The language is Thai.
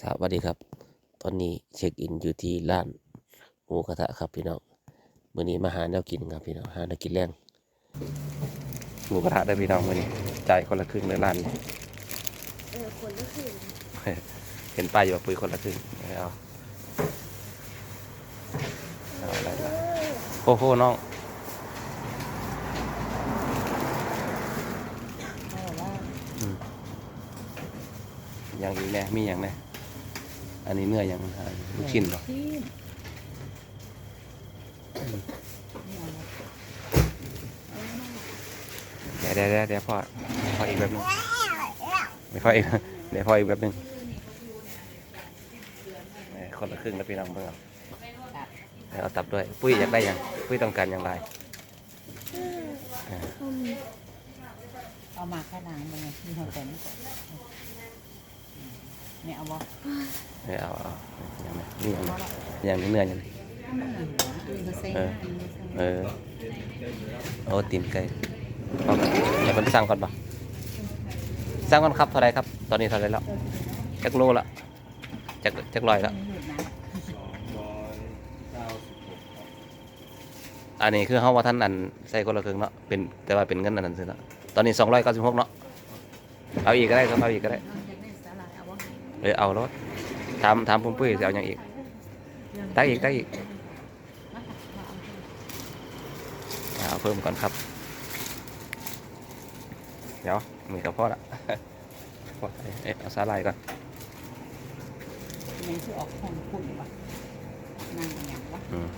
สวัสดีครับ ตอนนี้เช็คอินอยู่ที่ร้านหมูกระทะครับพี่น้องมื้อนี้มาหาแนวกินครับพี่น้องหาแนวกินแรงหมูกระทะได้อพี่น้องมื้อนี้จ่ายคนละครึ่งในร้านนี้เออคนก็คือเห็นป้ายอยู่ว่าปุยคนละครึ่งเอาเอาอะไรล่ะโอ้โหน้องเขาบอกว่าอย่างอีกแน่มีอย่างแน่ อันนี้เนื้อย่างอ่าลูกชิ้นหรอเดี๋ยวเดี๋ยวเดี๋ยวเดี๋ยวพ่อพ่ออีกแบบหนึงไม่พ่ออีกเดี๋ยวพ่ออีกแบบหนึงเอ้ยคนละครึ่งแล้วพี่น้องเพื่อนเอาตับด้วย ปุ้ยอยากได้ยังปุ้ยต้องการอย่างไรเอามาแค่ล้างมันไงมีหัวใจไม่ก่อน เนี่ยเอาบ่เออเอาเอาอย่างนี้นี่อย่างนี้อย่างนี้เนื้ออย่างนี้มีมาเซ็งเออเออโอ้ตีนไก่เอาก่อนเดี๋ยวมันสั่งก่อนปะสั่งก่อนครับเท่าไรครับ ตอนนี้เท่าไรแล้วจักโลละจักจักลอยแล้วอันนี้คือเฮาว่าท่านอันใส่คนละครึ่งเนาะเป็นแต่ว่าเป็นเงินอันนั้นซื้อเนาะตอนนี้296เนาะเอาอีกก็ได้ครับเอาอีกก็ได้ เออเอารถถามถามผมปุ้ยสิเอาอย่างอีกได้อีกได้อีกเอาเพิ่มก่อนครับ เดี๋ยวมีกับพ่อละพอเอ๊ะเอาสาลายก่อนนี่คือออกของคุณวะนั่งอย่างวะอืม